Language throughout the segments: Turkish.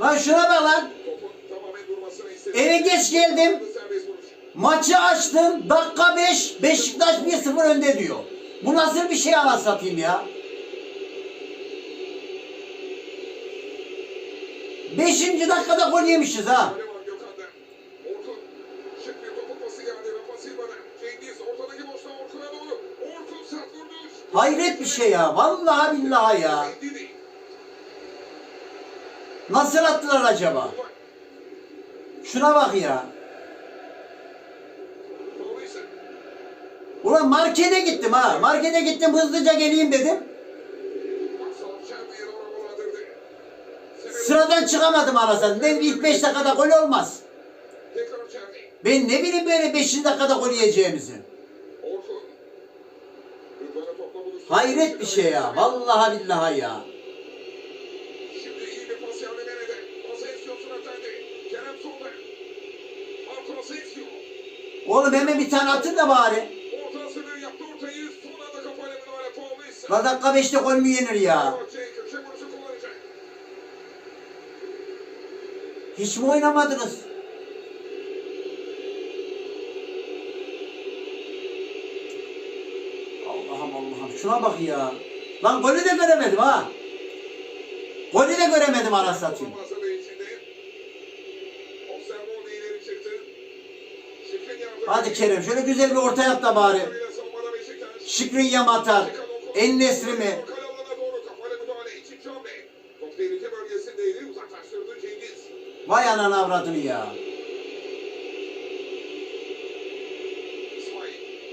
Lan şuna bak lan. Eve geç geldim. Maçı açtım. Dakika 5. Beşiktaş 1-0 önde diyor. Bu nasıl bir şey ana satayım ya? Beşinci dakikada gol yemişiz ha. Hayret bir şey ya. Vallahi billahi ya. Nasıl attılar acaba? Şuna bak ya. Ulan markete gittim ha. Markete gittim hızlıca geleyim dedim. Sıradan çıkamadım anasını. Dedim ilk 5 dakikada gol olmaz. Ben ne bileyim böyle 5. dakikada gol yiyeceğimizi. Hayret bir şey ya. Vallahi billahi ya. Oğlum hemen bir tane atın da bari. La dakika 5'te gol mü yenir ya? Hiç mi oynamadınız? Allah'ım Allah'ım şuna bak ya. Lan golü de göremedim ha. Golü de göremedim ara satayım. Hadi Kerem şöyle güzel bir orta yap da bari. Savunmada Beşiktaş. Şikriye mi atar? En Nesri mi? Vay ananı avradını ya.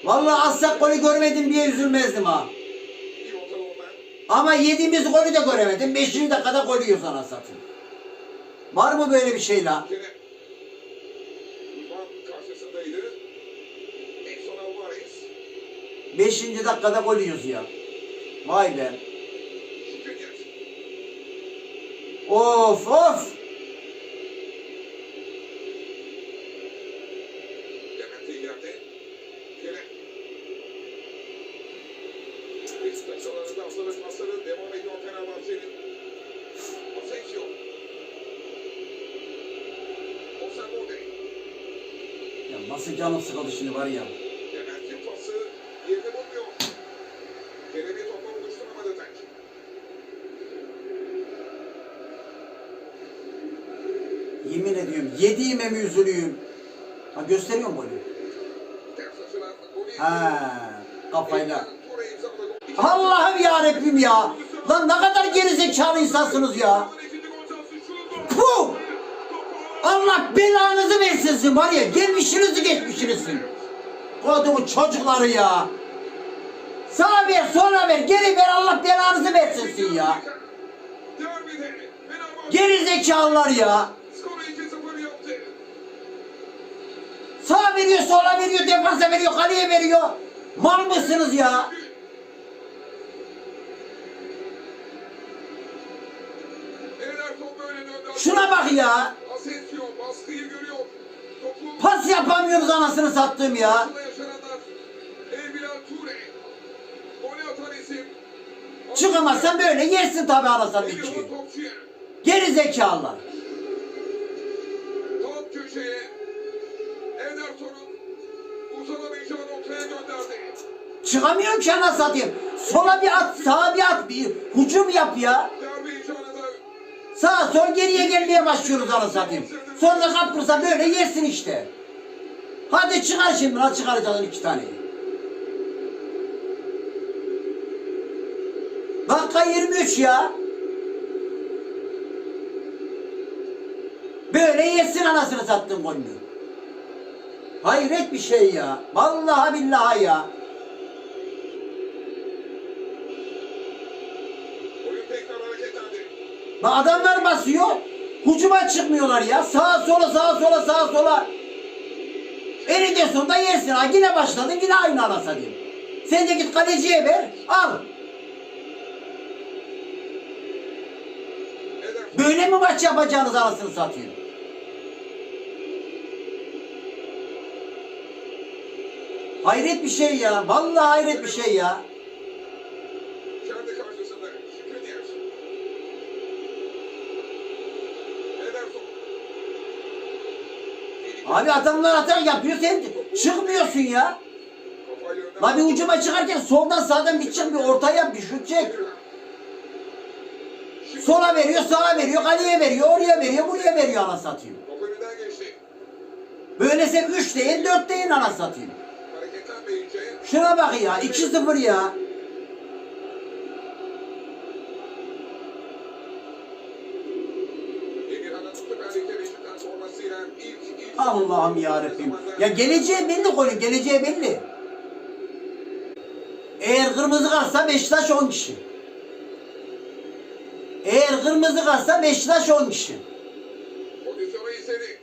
Vallahi assak golü görmedim diye üzülmezdim ha. Ama yediğimiz golü de göremedim. Beşinci dakikada gol yiyoruz ana satayım. Var mı böyle bir şey la? 5. dakikada gol yiyoruz ya. Vay be. Of of. Ya nasıl canım sıkıldı şimdi var ya. Yemin ediyorum yediğime mi üzülüyüm? Ha gösteriyor mu golü? Ha kafayla. Allah'ım ya Rabbim ya. Lan ne kadar gerizekalı insansınız ya. Puh! Allah belanızı versin var ya gelmişinizi geçmişinizsin. Kodumun çocukları ya. Sağa ver sola ver geri ver Allah belanızı versin ya. Geri zekalılar ya. skoru 2-0 yaptı. Sağa veriyor sola veriyor defansa veriyor kaleye veriyor. Mal mısınız ya? Şuna bak ya. Pas yapamıyoruz anasını sattığım ya. Çıkamazsan böyle yersin tabi anasını. Topçu'ya. Geri zekalılar. Top köşeye. Çıkamıyorum ki ana satayım. Sola bir at, sağa bir at, bir hücum yap ya. Sağa sol geriye gelmeye başlıyoruz ana satayım. Sonra kaptırsa böyle yersin işte. Hadi çıkar şimdi lan çıkaracaksın iki taneyi. Dakika 23 ya. Böyle yersin anasını sattım golünü. Hayret bir şey ya. Vallahi billahi ya. Bak adamlar basıyor. Hücuma çıkmıyorlar ya. Sağa sola sağa sola sağa sola. Eninde sonunda yersin. Ha yine başladın yine aynı anasa diyeyim. Sen de git kaleciye ver. Al. Böyle mi maç yapacağınız anasını satayım? Hayret bir şey ya. Vallahi hayret bir şey ya. Abi adamlar atar yapıyor sen çıkmıyorsun ya. La bir ucuma çıkarken soldan sağdan bir çık bir ortaya bir şut çek. Sola veriyor sağa veriyor kaleye veriyor oraya veriyor buraya veriyor ana önünden geçti. Böylese 3 deyin 4 deyin ana satayım. Şuna bak ya 2-0 ya. Allah'ım ya Rabbim. Ya geleceği belli konu, geleceği belli. Eğer kırmızı kalsa Beşiktaş 10 kişi. Eğer kırmızı kalsa Beşiktaş 10 kişi.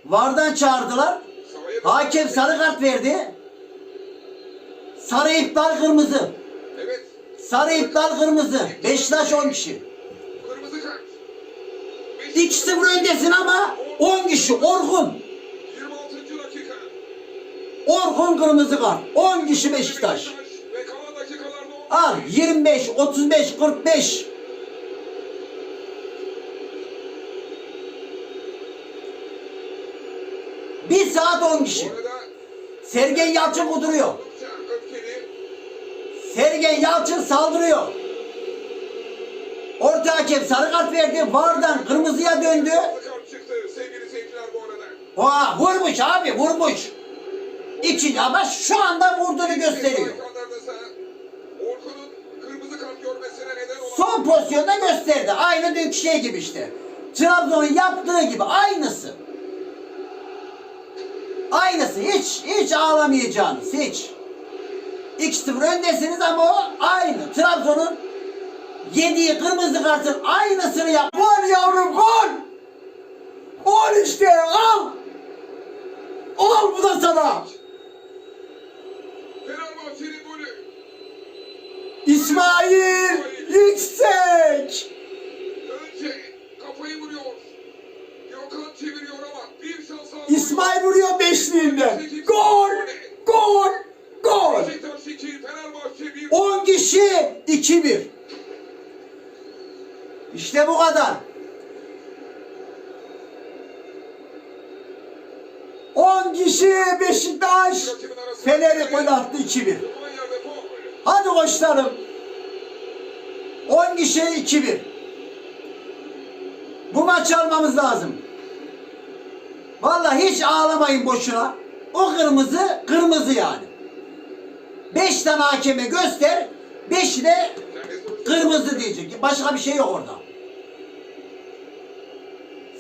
Vardan çağırdılar. Hakem sarı kart verdi. Sarı iptal kırmızı. Sarı iptal kırmızı. Beşiktaş 10 kişi. Kırmızı kart. 2-0 öndesin ama 10 kişi. Orkun. 26. dakika. Orkun kırmızı kart. 10 kişi Beşiktaş. Al 25, 35, 45. Bir saat 10 kişi. Sergen Yalçın kuduruyor. Sergen Yalçın saldırıyor. Orta hakem sarı kart verdi. Vardan kırmızıya döndü. Oha vurmuş abi vurmuş. İki ama şu anda vurduğunu gösteriyor. Son pozisyonda gösterdi. Aynı dünkü şey gibi işte. Trabzon'un yaptığı gibi aynısı. Aynısı. Hiç hiç ağlamayacağınız. Hiç. 2-0 öndesiniz ama o aynı. Trabzon'un yediği kırmızı kartın aynısını yap. Gol yavrum gol. Gol işte al. Al bu da sana. Fenerbahçe'nin golü. İsmail yüksek. Önce kafayı vuruyor. Gökhan çeviriyor ama bir şans aldı. İsmail vuruyor beşliğinde. Gol! Gol! Gol! Beşiktaş 2, Fenerbahçe 1. 10 kişi 2-1. İşte bu kadar. 10 kişi Beşiktaş Fener'i gol attı 2-1. Almanya'da faul. Hadi koçlarım. 10 kişi 2-1. Bu maçı almamız lazım. Vallahi hiç ağlamayın boşuna. O kırmızı, kırmızı yani. 5 tane hakeme göster, 5'i de kırmızı diyecek. Başka bir şey yok orada.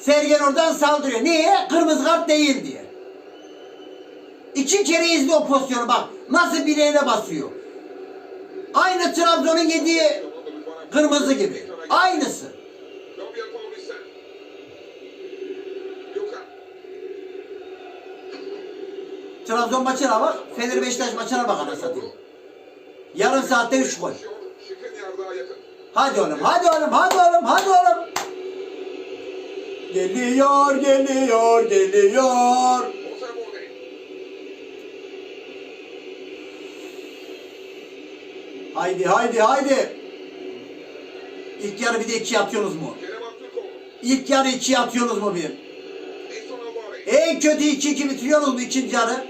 Sergen oradan saldırıyor. Niye? Kırmızı kart değil diye. İki kere izle o pozisyonu bak. Nasıl bileğine basıyor. Aynı Trabzon'un yediği kırmızı gibi. Aynısı. Trabzon maçına bak. Fener Beşiktaş maçına bak anasını. Yarım saatte 3 gol. Hadi oğlum, hadi oğlum, hadi oğlum, hadi oğlum. Geliyor, geliyor, geliyor. Haydi, haydi, haydi. İlk yarı bir de iki atıyorsunuz mu? İlk yarı iki atıyorsunuz mu bir? En kötü iki iki bitiriyorsunuz mu ikinci yarı?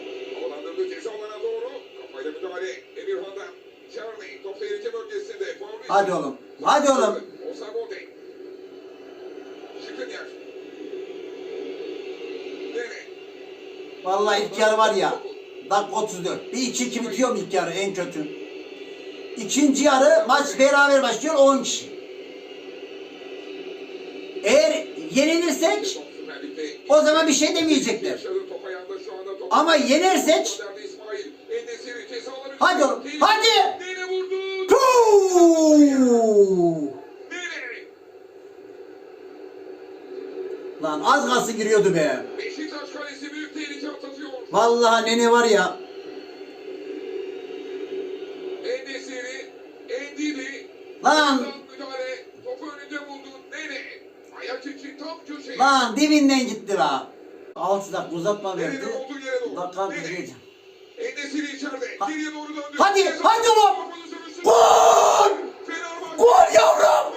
Hadi oğlum, hadi oğlum. Vallahi ilk yarı var ya. Dakika 34. Bir iki iki bitiyor mu ilk yarı en kötü? İkinci yarı maç beraber başlıyor 10 kişi. Eğer Lig'de o zaman bir şey demeyecekler. Ama yenersek Hadi oğlum, hadi! Puuu! Lan az kalsın giriyordu be. Vallahi nene var ya. Lan Müdahale. Topu önünde buldu. Nene. Ayak içi tam köşe. Lan dibinden gitti la. 6 dakika uzatma verdi. Dakika bir En-Nesyri içeride. Geriye doğru döndü. Hadi, hadi oğlum! Gol! Gol yavrum!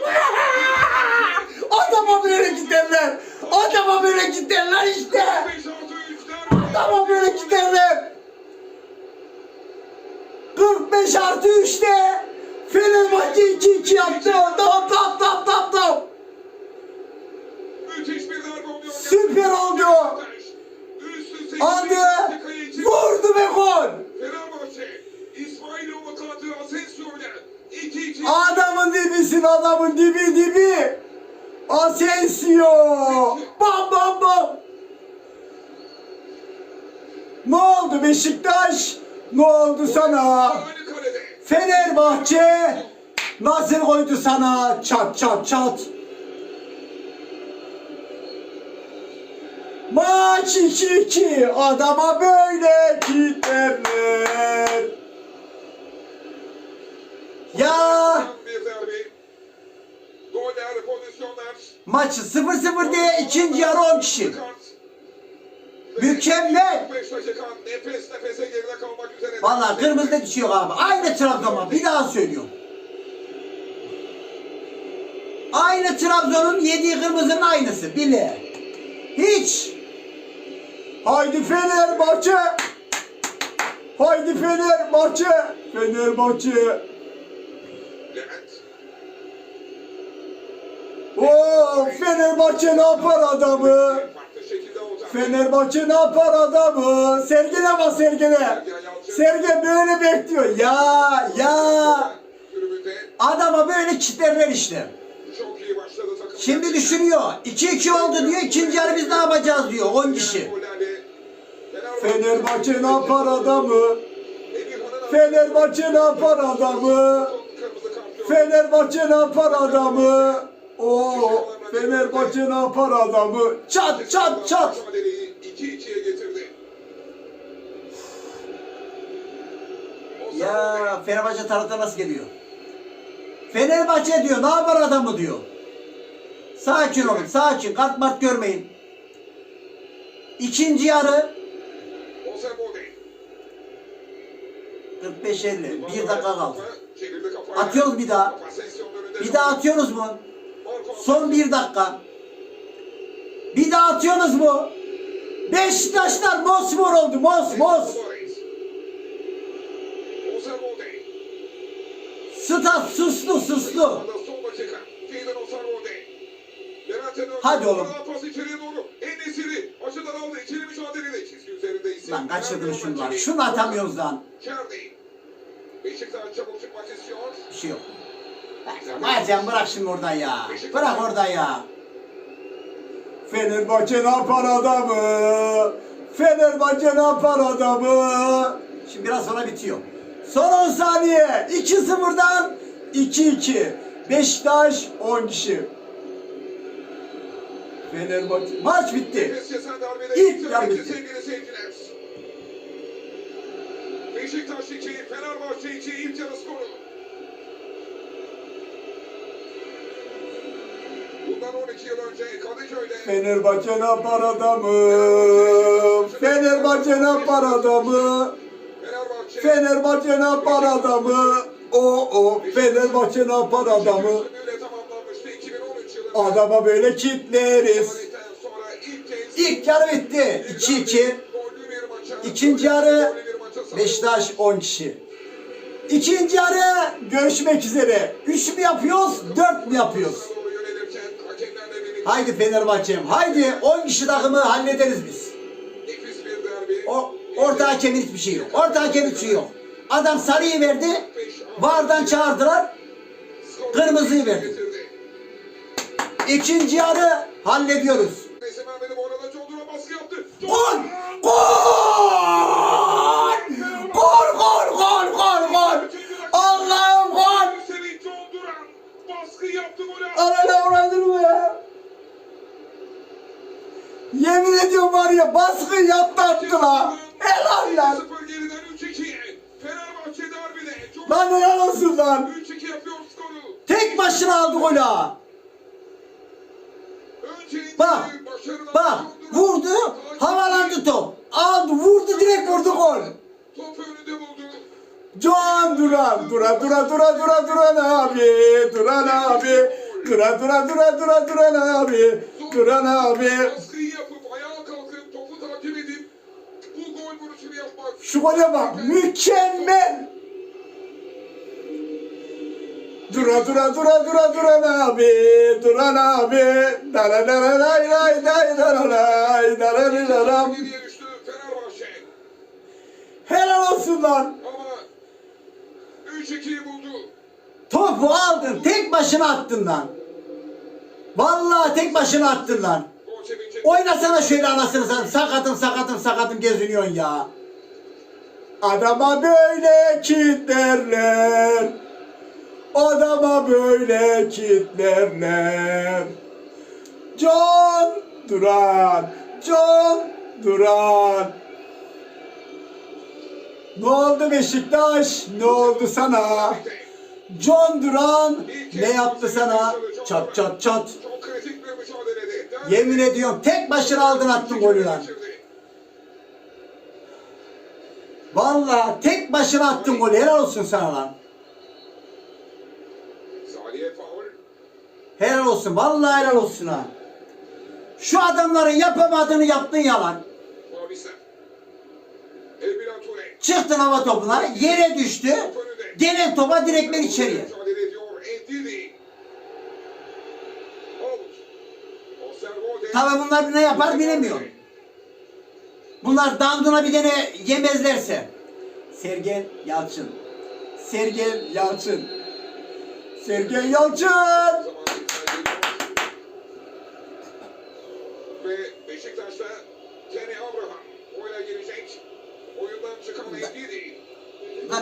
Adama böyle giderler. Adama böyle giderler işte. 5 artı 3 derbi. Adama böyle giderim. 45 artı 3'te Fenerbahçe 2-2 yaptı. Tap tap tap tap tap. Müthiş bir darbe oluyor. Süper oldu. Hadi. Vurdu ve gol. Fenerbahçe İsmail Umut attığı Asensio'yla 2-2. Adamın dibisin adamın dibi dibi. Asensio. Bam bam bam. Ne oldu Beşiktaş? Ne oldu sana? Fenerbahçe nasıl koydu sana? Çat çat çat. Maç 2-2. Adama böyle kitlerler. Ya maçı 0-0 diye ikinci yarı 10 kişi. Mükemmel. 5 dakika nefes nefese geride kalmak üzere. Vallahi kırmızı düşüyor abi. Aynı Trabzon'a bir daha söylüyorum. Aynı Trabzon'un yediği kırmızının aynısı. Bile. Hiç. Haydi Fenerbahçe. Haydi Fenerbahçe. Fenerbahçe. Levent. Oo Fenerbahçe ne yapar adamı? Fenerbahçe ne yapar adamı? Sergile bak sergile. Serge böyle bekliyor. Ya ya. Adama böyle kitlerler işte. Şimdi düşünüyor. 2-2 oldu diyor. İkinci yarı biz ne yapacağız diyor. 10 kişi. Fenerbahçe ne yapar adamı? Fenerbahçe ne yapar adamı? Fenerbahçe ne yapar adamı? Oo, Fenerbahçe ne yapar adamı? Çat çat çat. 2-2'ye getirdi. Ya Fenerbahçe taraftar nasıl geliyor? Fenerbahçe diyor ne yapar adamı diyor. Sakin olun sakin kart mart görmeyin. İkinci yarı Oserbolde. 45-50 bir dakika kaldı. Atıyoruz bir daha. Bir daha atıyoruz mu? Son bir dakika. Bir daha atıyorsunuz mu? Beşiktaşlar mosmor oldu mos mos. Stat suslu suslu. Hadi oğlum. Açıdan aldı. İkili mücadelede. Çizgi üzerinde ise. Lan kaçırdınız şunu lan. Şunu atamıyoruz lan. Kerdi. Beşiktaş çabuk çıkmak istiyor. Bir şey yok. Mercan bırak şimdi oradan ya. Bırak orada ya. Fenerbahçe ne yapar adamı? Fenerbahçe ne yapar adamı? Şimdi biraz sonra bitiyor. Son 10 saniye. 2-0'dan 2-2. Beşiktaş 10 kişi. Fenerbahçe. Maç bitti. İlk yarı bitti. Beşiktaş 2, Fenerbahçe 2 ilk yarı skoru. Bundan 12 yıl önce Kadıköy'de Fenerbahçe ne yapar adamı? Fenerbahçe ne yapar adamı? Fenerbahçe ne yapar adamı? O o Fenerbahçe ne yapar adamı? Adama böyle kitleriz. İlk yarı bitti. 2-2. gollü bir maça- İkinci yarı. Beşiktaş 10 kişi. İkinci yarı görüşmek üzere. 3 mü yapıyoruz, 4 mü yapıyoruz? Haydi Fenerbahçe'm. Haydi 10 kişi takımı hallederiz biz. O orta hakemin hiçbir şey yok. Orta hakemin hiçbir şey yok. Adam sarıyı verdi. Vardan çağırdılar. Kırmızıyı verdi. İkinci yarı hallediyoruz. Arada Gol! Gol! Gol gol gol gol gol! Allah'ım gol! Anana uğradın mı ya? Yemin ediyorum var ya baskı yaptı attı la. Helal lan. 0 geriden 3-2. Fenerbahçe derbide. John Lan helal olsun lan. 3-2 yapıyor skoru. Tek başına aldı golü ha. Bak, Bak vurdu havalandı top. Aldı vurdu direkt vurdu gol. Top önünde buldu. Can Duran, Dura Dura Dura Dura Duran abi, Duran abi, Dura Dura Dura Dura Duran abi, Duran abi. Şu gole bak mükemmel. Dura dura dura dura duran abi, duran abi. Dara dara lay lay lay dara lay dara Fenerbahçe. Helal olsun lan. Ama 3-2'yi buldu. Topu aldın tek başına attın lan. Vallahi tek başına attın lan. Oynasana şöyle anasını satayım. Sakatım sakatım sakatım geziniyorsun ya. Adama böyle kitlerler. Adama böyle kitlerler. Can Duran, Can Duran. Ne oldu Beşiktaş? Ne oldu sana? John Duran ne yaptı sana? Çat çat çat. Yemin ediyorum tek başına aldın attın golü lan. Vallahi tek başına attın golü. Helal olsun sana lan. Helal olsun. Vallahi helal olsun ha. Şu adamların yapamadığını yaptın ya lan. Mavisa. Elbilan Ture. Çıktın hava topuna. Yere düştü. Gelen topa direktmen içeriye. Tabi bunlar ne yapar bilemiyorum. Bunlar danduna bir tane yemezlerse. Sergen Yalçın. Sergen Yalçın. Sergen Yalçın.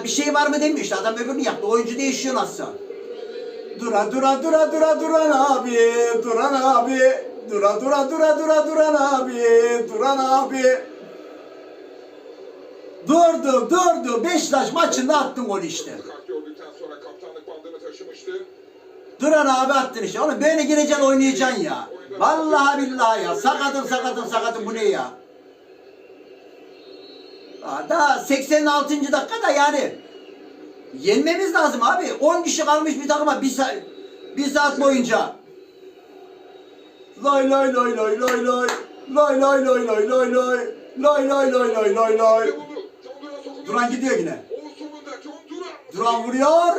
Bir şey var mı demiyor işte adam öbürünü yaptı. Oyuncu değişiyor nasıl? Dura dura dura dura duran abi. Duran abi. Dura dura dura dura duran abi. Duran abi. Durdu durdu. Beşiktaş maçında attın gol işte. Duran abi attın işte. Oğlum böyle gireceksin oynayacaksın ya. Vallahi billahi ya. Sakatım sakatım sakatım bu ne ya? Daha 86. dakikada yani yenmemiz lazım abi. 10 kişi kalmış bir takıma bir saat, bir saat boyunca. Lay lay lay lay lay lay. Lay lay lay lay lay lay. Lay lay lay lay lay lay. Duran gidiyor yine. Duran. Vuruyor.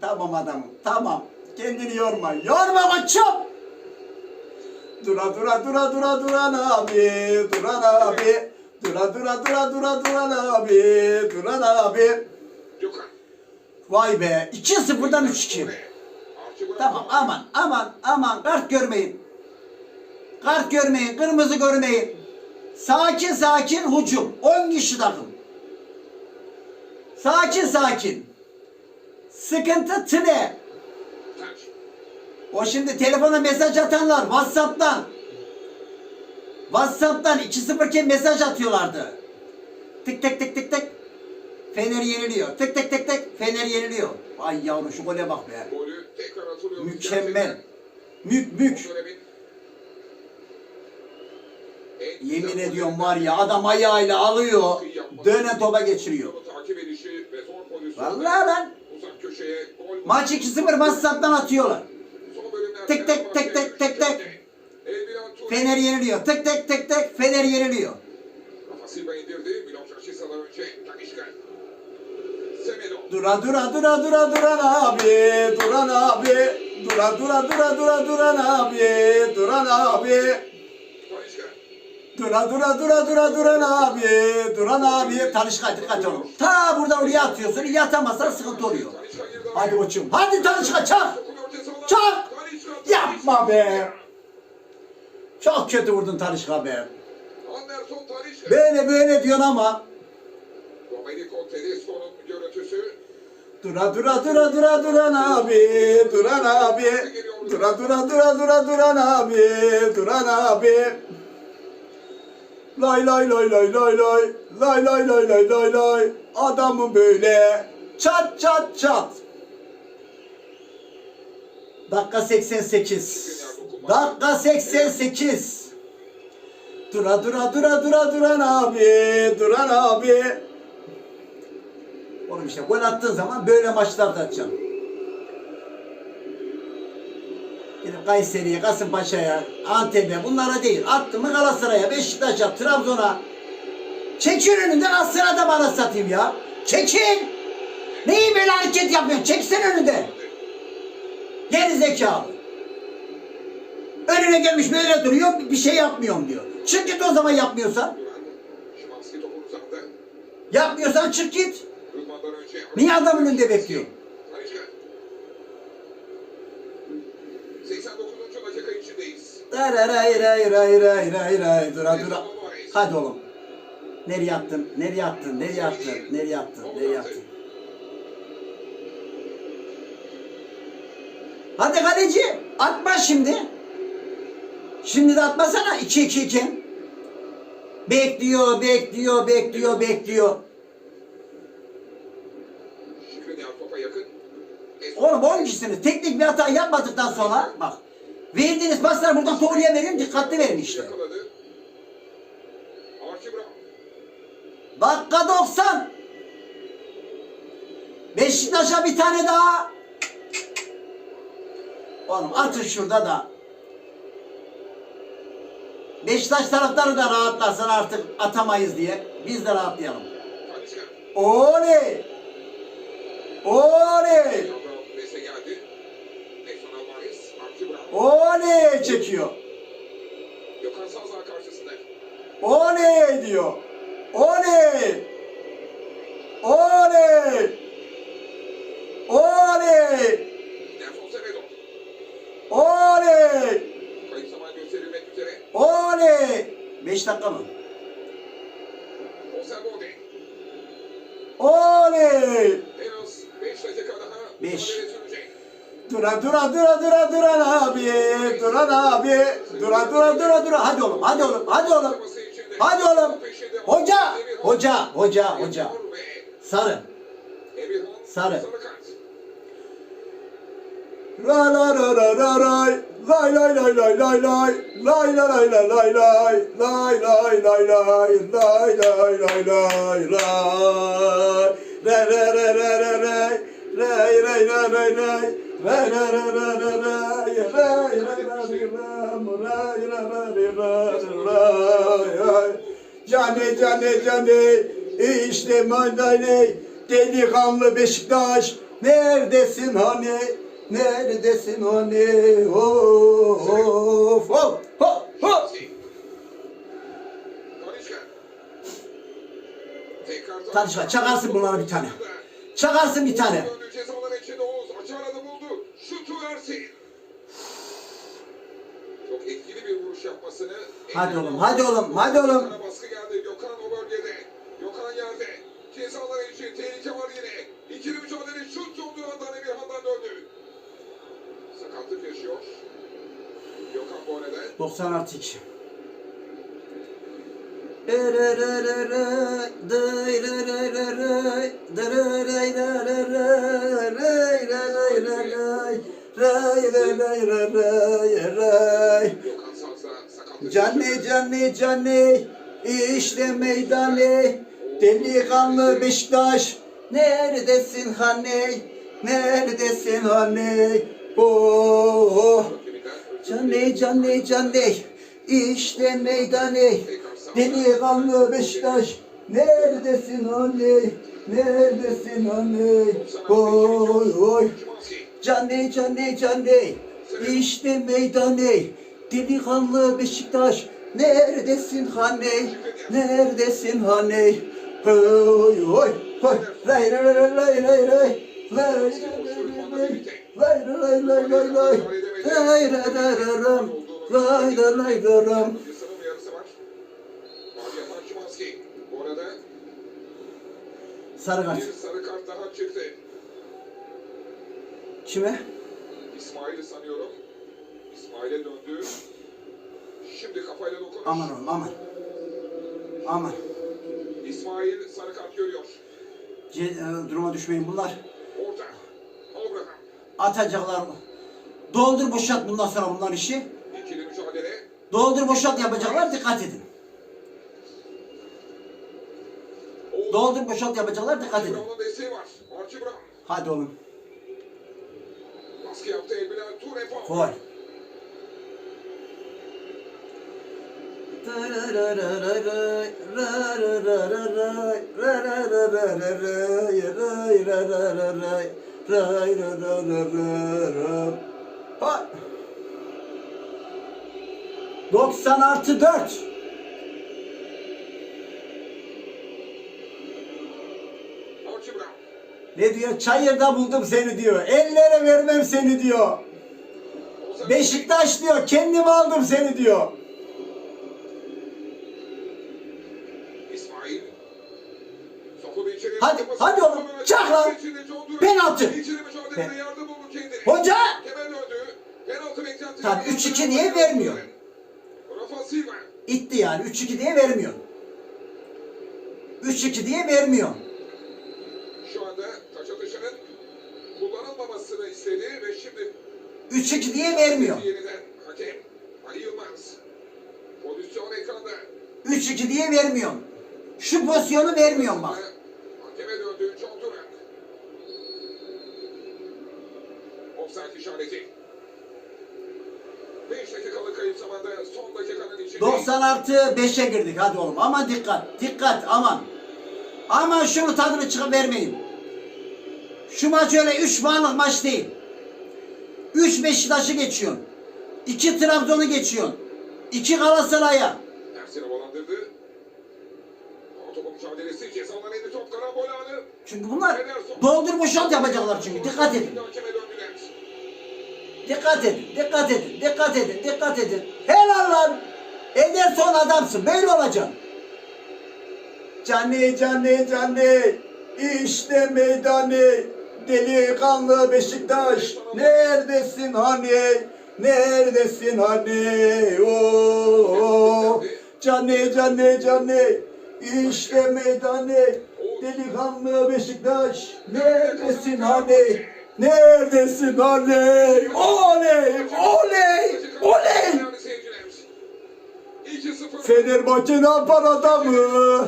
Tamam adamım. Tamam. Kendini yorma. Yorma koçum. Dura dura dura dura duran abi. Duran abi. Dura dura dura dura duran abi. Duran abi. Vay be. 2-0'dan 3-2. Tamam aman aman aman kart görmeyin. Kart görmeyin. Kırmızı görmeyin. Sakin sakin hücum. 10 kişi takım. Sakin sakin. Sıkıntı tine. O şimdi telefona mesaj atanlar Whatsapp'tan Whatsapp'tan 2-0 iken mesaj atıyorlardı. Tık tık tık tık tık. Fener yeniliyor. Tık tık tık tık. Fener yeniliyor. Ay yavrum şu gole bak be. Golü tekrar. Mükemmel. Mük mük. Yemin ediyorum var ya adam ayağıyla alıyor. Döne topa geçiriyor. Vallahi lan. Maç 2-0 Whatsapp'tan atıyorlar. Tek tek tek tek tek tek. Fener yeniliyor. Tık tık tık tık. Fener yeniliyor. Semedo. Dura dura dura dura duran abi. Duran abi. Dura dura dura dura duran abi. Duran abi. Dura dura dura dura duran abi. Duran abi. Tanışka dikkat olun. Ta buradan oraya atıyorsun. İyi atamazsan sıkıntı oluyor. Hadi koçum. Hadi Tanışka çak. Çak! Tanişka. Yapma be. Çok kötü vurdun Tanışka be. Anderson Tanişka. Böyle böyle diyorsun ama. Domenico Tedesco'nun görüntüsü. Dura dura dura dura duran abi. Duran abi. Dura dura dura dura duran abi. Duran abi. Lay lay lay lay lay lay. Lay lay lay lay lay lay. Adamı böyle. Çat çat çat. Dakika 88. Dakika 88. Dura dura dura dura duran abi. Duran abi. Oğlum işte gol attığın zaman böyle maçlar da atacaksın. Gidip Kayseri'ye, Kasımpaşa'ya, Antep'e bunlara değil. Attı mı Galatasaray'a, Beşiktaş'a, Trabzon'a. Çekil önünden az sırada bana satayım ya. Çekil. Neyi böyle hareket yapıyorsun? Çeksen önünden. Geri zekalı. Önüne gelmiş böyle duruyor bir şey yapmıyorum diyor. Çık git o zaman yapmıyorsan. Yapmıyorsan çık git. Niye adamın önünde bekliyor? Talişka. 89. dakika içindeyiz. Ray ray ray ray ray ray ray dura dura. Hadi oğlum. Nereye attın? Nereye attın? Nereye attın? Nereye attın? Nereye attın? Hadi kaleci atma şimdi. Şimdi de atmasana 2 2 2. Bekliyor, bekliyor, bekliyor, bekliyor. Oğlum 10 kişisiniz. Teknik bir hata yapmadıktan sonra bak. Verdiğiniz pasları buradan doğruya verin, dikkatli verin işte. Dakika 90. Beşiktaş'a bir tane daha. Oğlum atın şurada da. Beşiktaş taraftarı da rahatlasın artık atamayız diye. Biz de rahatlayalım. Oley! Oley! Oley çekiyor. Oley diyor. Oley! Oley! Oley! Nelson Semedo. Oley! Kayıp zaman gösterilmek üzere. Oley! 5 dakika mı? Oley! En az 5 dakika daha Beş. mücadele sürecek. Dura dura dura dura duran abi. Duran abi. Dura dura dura dura. Hadi oğlum, hadi oğlum, hadi oğlum. Hadi oğlum. Hoca, hoca, hoca, hoca. Sarı. Sarı. La la la la la lay. Lay lay lay lay lay lay. Lay la lay la lay lay. Lay lay lay lay. Lay lay lay lay lay. Re re re re re re. Ray ray ray ray ray. Ray ray ray ray ray ray. Ray ray ray ray ram. Ray ray ray ray ray ray. Cane cane cane. İşte mandaley. Delikanlı Beşiktaş. Neredesin hani? Neredesin hani of of of of Karışma çakarsın bunlara bir tane. Çakarsın bir tane. Hadi oğlum, hadi oğlum, hadi oğlum. 90 artı 2. Canlı canlı canlı işte meydanı delikanlı Beşiktaş neredesin hani neredesin hani oh, oh. Can ney can ney can ney. İşte meydan ey. Delikanlı Beşiktaş. Neredesin oley? Neredesin oley? Oy oy. Can ney can ney can ney. İşte meydan ey. Delikanlı Beşiktaş. Neredesin haney? Neredesin haney? Oy oy oy. Lay lay lay lay lay lay. Lay lay lay lay lay lay lay lay lay lay ram, lay lay lay lay ram. Sarı kart. bir sarı kart daha çıktı. Kime? İsmail'i sanıyorum. İsmail'e döndü. Şimdi kafayla dokunuş. Aman oğlum aman. Aman. İsmail sarı kart görüyor. Ce- e, duruma düşmeyin bunlar. Orta. Abraham. Atacaklar. Doldur boşalt bundan sonra bunlar işi. Doldur boşalt yapacaklar dikkat edin. Doldur boşalt yapacaklar dikkat edin. Hadi oğlum. Baskı yaptı Elbilal Ture Paul. Gol. Ha. 90 artı 4. Archie Brown. Ne diyor? Çayırda buldum seni diyor. Ellere vermem seni diyor. Beşiktaş diyor. Kendim aldım seni diyor. Hadi, hadi oğlum, çak lan. Penaltı. Hoca! Tabii, 3-2 niye vermiyor? İtti yani. 3-2 diye vermiyor. 3-2 diye vermiyor. Şu anda taç atışının kullanılmamasını istedi ve şimdi 3-2 diye vermiyor. hakem Ali Yılmaz. Pozisyon ekranda. 3-2 diye vermiyor. Şu pozisyonu vermiyorum bak. Hakeme döndü John Duran. Offside işareti. 90 artı 5'e girdik hadi oğlum. Aman dikkat. Dikkat aman. Aman şunu tadını çıkıp vermeyin. Şu maç öyle 3 puanlık maç değil. 3 Beşiktaş'ı geçiyorsun. 2 Trabzon'u geçiyorsun. 2 Galatasaray'a. Çünkü bunlar doldur boşalt yapacaklar çünkü. Dikkat edin. Dikkat edin. Dikkat edin. Dikkat edin. Dikkat edin. Helal lan. Ederson adamsın. Böyle olacaksın. Canı canı canı işte meydanı delikanlı Beşiktaş neredesin hani neredesin hani o canı canı canı işte meydanı delikanlı Beşiktaş neredesin hani neredesin oley oley oley. 2-0. Fenerbahçe ne yapar adamı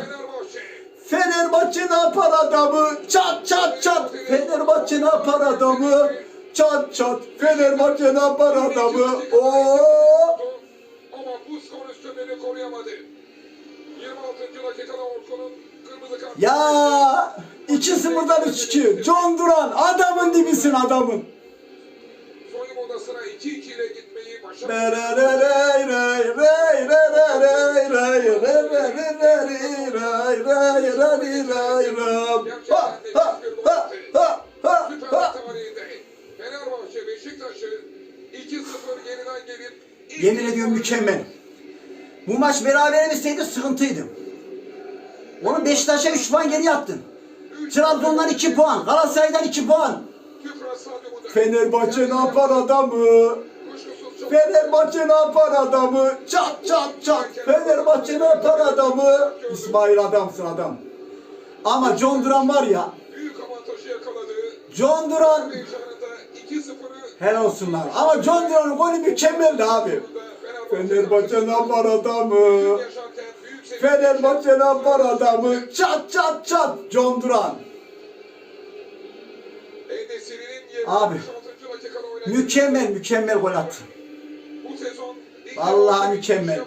Fenerbahçe. Fenerbahçe ne yapar adamı? Çat çat çat. Fenerbahçe ne yapar adamı? Çat çat. Fenerbahçe ne yapar adamı? Oo! Ama bu skor üstünlüğünü koruyamadı. 26. dakikada Orkun'un kırmızı kartı. Ya 2-0'dan 3-2. John Duran adamın dibisin adamın. Soyum odasına 2-2 ile gitmeyi başardı. Fenerbahçe Beşiktaş'ı 2-0 geriden gelip Yemin ediyorum mükemmel. Bu maç berabere bitseydi sıkıntıydı. Onu Beşiktaş'a 3 puan geri attın. Trabzon'dan 2 puan. Galatasaray'dan 2 puan. Fenerbahçe ne yapar adamı? Fenerbahçe ne yapar adamı? Çat çat çat. Fenerbahçe ne yapar adamı? İsmail adamsın adam. Ama John Duran var ya. John Duran Heyecanında 2-0'ı helal olsunlar. Ama John Duran'ın golü mükemmeldi abi. Fenerbahçe ne yapar adamı? Fenerbahçe ne yapar adamı? Çat çat çat. John Duran. Abi, 66. dakikada oynadı. Mükemmel mükemmel gol attı. Vallahi mükemmel.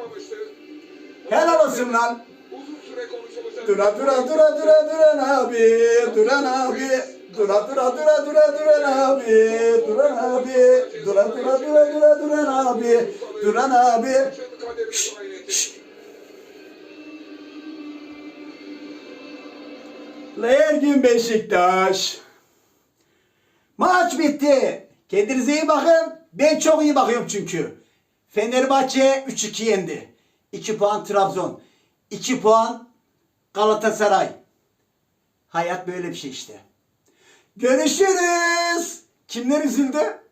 Helal olsun lan. Dura dura dura dura duran abi. Duran abi. Dura dura dura dura duran abi. Duran abi. Dura dura dura dura duran abi. Duran abi. Tayin etti. Her gün Beşiktaş. Maç bitti. Kendinize iyi bakın. Ben çok iyi bakıyorum çünkü. Fenerbahçe 3-2 yendi. 2 puan Trabzon. 2 puan Galatasaray. Hayat böyle bir şey işte. Görüşürüz. Kimler üzüldü?